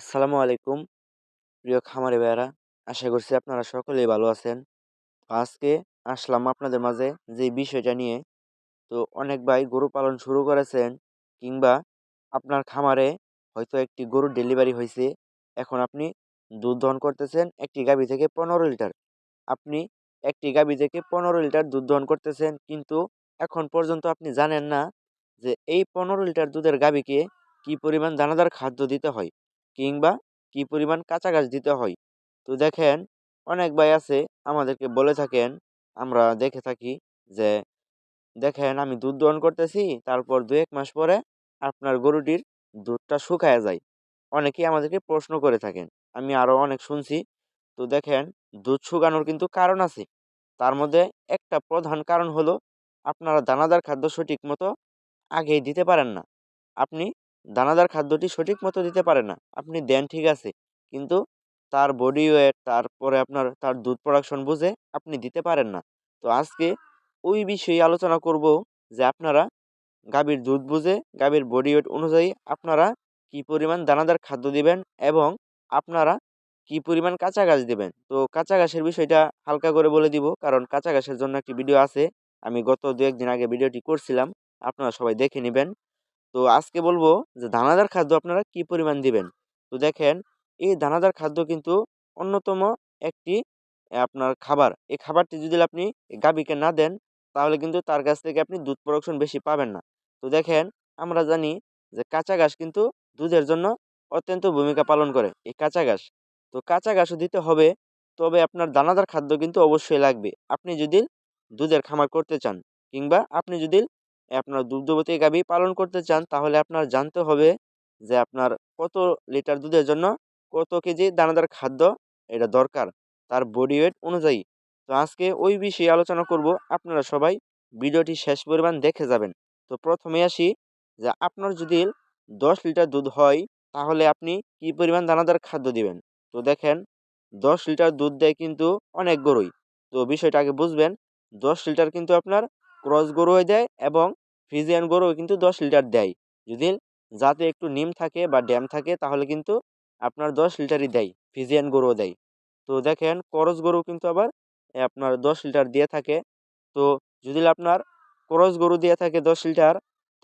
আসসালামু আলাইকুম। প্রিয় খামারি ভাইয়ারা, আশা করছি আপনারা সকলেই ভালো আছেন। আজকে আসলাম আপনাদের মাঝে যে বিষয়টা নিয়ে। তো অনেক ভাই গরু পালন শুরু করেছেন কিংবা আপনার খামারে হয়তো একটি গরুর ডেলিভারি হয়েছে। এখন আপনি দুধ দহন করতেছেন একটি গাভী থেকে পনেরো লিটার। আপনি একটি গাভী থেকে পনেরো লিটার দুধ দহন করতেছেন কিন্তু এখন পর্যন্ত আপনি জানেন না যে এই পনেরো লিটার দুধের গাভীকে কি পরিমাণ দানাদার খাদ্য দিতে হয়। কিংবা কি পরিমাণ কাঁচা গাছ দিতে হয়? তো দেখেন, অনেক ভাই আছে আমাদেরকে বলে থাকেন, আমরা দেখে থাকি যে, দেখেন, আমি দুধ দহন করতেছি, তারপর দু এক মাস পরে আপনার গরুটির দুধটা শুকায় যায়। অনেকেই আমাদেরকে প্রশ্ন করে থাকেন, আমি আরও অনেক শুনছি। তো দেখেন, দুধ শুকানোর কিন্তু কারণ আছে। তার মধ্যে একটা প্রধান কারণ হলো, আপনারা দানাদার খাদ্য সঠিক মতো আগেই দিতে পারেন না। আপনি দানাদার খাদ্যটি সঠিক মতো দিতে পারে না। আপনি দেন, ঠিক আছে। কিন্তু তার বডি ওয়েট তারপরে আপনার, তার দুধ প্রোডাকশন বুঝে আপনি দিতে পারেন না। তো আজকে ওই বিষয়ে আলোচনা করব যে আপনারা গাভীর দুধ বুঝে, গাভীর বডি ওয়েট অনুযায়ী আপনারা কি পরিমাণ দানাদার খাদ্য দিবেন এবং আপনারা কি পরিমাণ কাঁচা গাছ দেবেন। তো কাঁচা গাছের বিষয়টা হালকা করে বলে দিব, কারণ কাঁচা গাছের জন্য একটি ভিডিও আছে। আমি গত দু একদিন আগে ভিডিওটি করছিলাম। আপনারা সবাই দেখে নেবেন। তো আজকে বলব যে দানাদার খাদ্য আপনারা কি পরিমাণ দিবেন? তো দেখেন, এই দানাদার খাদ্য কিন্তু অন্যতম একটি আপনার খাবার। এই খাবারটি যদি আপনি গাভীকে না দেন, তাহলে কিন্তু তার কাছ থেকে আপনি দুধ প্রোডাকশন বেশি পাবেন না। তো দেখেন, আমরা জানি যে কাঁচা ঘাস কিন্তু দুধের জন্য অত্যন্ত ভূমিকা পালন করে, এই কাঁচা ঘাস। তো কাঁচা ঘাসও দিতে হবে, তবে আপনার দানাদার খাদ্য কিন্তু অবশ্যই লাগবে। আপনি যদি দুধের খামার করতে চান, কিংবা আপনি যদি আপনার দুগ্ধবতী গাভী পালন করতে চান, তাহলে আপনার জানতে হবে যে আপনার কত লিটার দুধের জন্য কত কেজি দানাদার খাদ্য এটা দরকার, তার বডি ওয়েট অনুযায়ী। তো আজকে ওই বিষয়ে আলোচনা করব, আপনারা সবাই ভিডিওটি শেষ পরিমাণ দেখে যাবেন। তো প্রথমে আসি যে আপনার যদি দশ লিটার দুধ হয়, তাহলে আপনি কি পরিমাণ দানাদার খাদ্য দিবেন? তো দেখেন, দশ লিটার দুধ দেয় কিন্তু অনেক গরুই। তো বিষয়টা আগে বুঝবেন, দশ লিটার কিন্তু আপনার ক্রস গরু হয়ে দেয় এবং ফ্রিজিয়ান গরু কিন্তু দশ লিটার দেয়। যদি যাতে একটু নিম থাকে বা ড্যাম থাকে, তাহলে কিন্তু আপনার দশ লিটারই দেয় ফিজিয়ান গরুও দেয়। তো দেখেন করস গরু কিন্তু আবার আপনার দশ লিটার দিয়ে থাকে। তো যদি আপনার করস গরু দিয়ে থাকে দশ লিটার,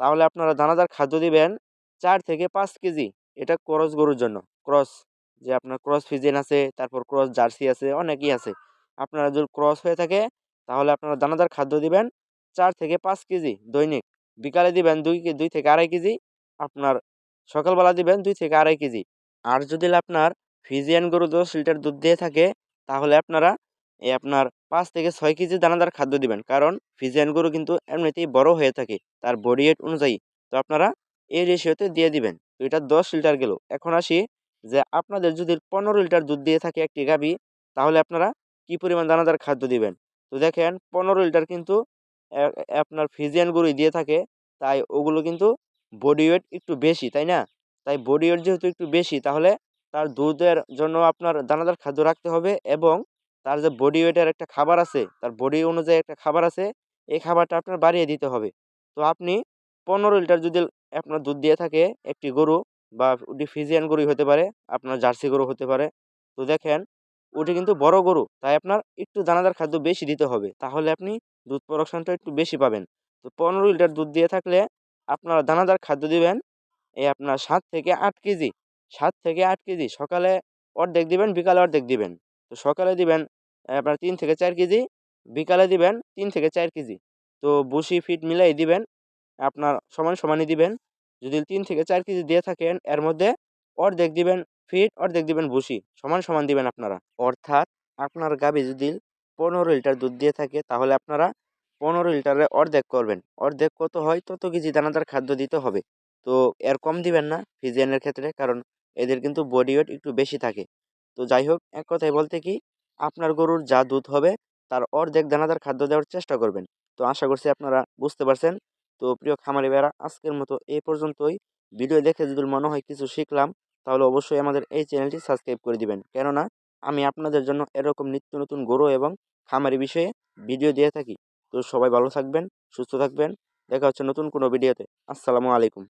তাহলে আপনারা দানাদার খাদ্য দিবেন চার থেকে পাঁচ কেজি। এটা করস গরুর জন্য। ক্রস, যে আপনার ক্রস ফিজিয়ান আছে, তারপর ক্রস জার্সি আছে, অনেকই আছে। আপনারা যদি ক্রস হয়ে থাকে, তাহলে আপনারা দানাদার খাদ্য দিবেন চার থেকে পাঁচ কেজি দৈনিক। বিকালে দিবেন দুই দুই থেকে আড়াই কেজি, আপনার সকালবেলা দিবেন দুই থেকে আড়াই কেজি। আর যদি আপনার ফিজিয়ান গরু দশ লিটার দুধ দিয়ে থাকে, তাহলে আপনারা এই আপনার পাঁচ থেকে ছয় কেজি দানাদার খাদ্য দিবেন। কারণ ফিজিয়ান গরু কিন্তু এমনিতেই বড় হয়ে থাকে, তার বডি ওয়েট অনুযায়ী। তো আপনারা এই রেশিওতে দিয়ে দিবেন তো এটা দশ লিটার গেল। এখন আসি যে আপনাদের যদি পনেরো লিটার দুধ দিয়ে থাকে একটি গাভী, তাহলে আপনারা কি পরিমাণ দানাদার খাদ্য দিবেন? তো দেখেন, পনেরো লিটার কিন্তু আপনার ফিজিয়ান গরুই দিয়ে থাকে, তাই ওগুলো কিন্তু বডি ওয়েট একটু বেশি, তাই না? তাই বডি ওয়েট যেহেতু একটু বেশি, তাহলে তার দুধের জন্য আপনার দানাদার খাদ্য রাখতে হবে এবং তার যে বডি ওয়েটের একটা খাবার আছে, তার বডি অনুযায়ী একটা খাবার আছে, এই খাবারটা আপনার বাড়িয়ে দিতে হবে। তো আপনি পনেরো লিটার যদি আপনার দুধ দিয়ে থাকে একটি গরু বা ফিজিয়ান গরুই হতে পারে, আপনার জার্সি গরু হতে পারে। তো দেখেন ওটি কিন্তু বড় গরু। তাই আপনার একটু দানাদার খাদ্য বেশি দিতে হবে। তাহলে আপনি দুধ প্রোডাকশনটা একটু বেশি পাবেন। তো পনেরো লিটার দুধ দিয়ে থাকলে আপনারা দানাদার খাদ্য দিবেন এই আপনার সাত থেকে আট কেজি। সাত থেকে আট কেজি। সকালে অর্ধেক দিবেন, বিকালে অর্ধেক দিবেন। তো সকালে দিবেন আপনার তিন থেকে চার কেজি, বিকালে দিবেন, তিন থেকে চার কেজি। তো বসি, ফিট মিলাই দিবেন, আপনার সমান সমানই দিবেন। যদি তিন থেকে চার কেজি দিয়ে থাকেন, এর মধ্যে অর্ধেক দিবেন ফিট অর্ধেক দিবেন বসি সমান সমান দিবেন আপনারা। অর্থাৎ আপনার গাবি যদি পনেরো লিটার দুধ দিয়ে থাকে, তাহলে আপনারা পনেরো লিটারে অর্ধেক করবেন। অর্ধেক কত হয়? তত কেজি দানাদার খাদ্য দিতে হবে। তো এর কম দিবেন না ফিজিয়ানের ক্ষেত্রে, কারণ এদের কিন্তু বডি ওয়েট একটু বেশি থাকে। তো যাই হোক, এক কথায় বলতে কি, আপনার গরুর যা দুধ হবে, তার অর্ধেক দানাদার খাদ্য দেওয়ার চেষ্টা করবেন। তো আশা করছি আপনারা বুঝতে পারছেন। তো প্রিয় খামারি বেড়া আজকের মতো এই পর্যন্তই। ভিডিও দেখে যদি মনে হয় কিছু শিখলাম তাহলে অবশ্যই আমাদের এই চ্যানেলটি সাবস্ক্রাইব করে দিবেন। কেননা, আমি আপনাদের জন্য এরকম নিত্য নতুন গরু এবং খামারি বিষয়ে ভিডিও দিয়ে থাকি। তো সবাই ভালো থাকবেন, সুস্থ থাকবেন। দেখা হচ্ছে নতুন কোনো ভিডিওতে। আসসালামু আলাইকুম।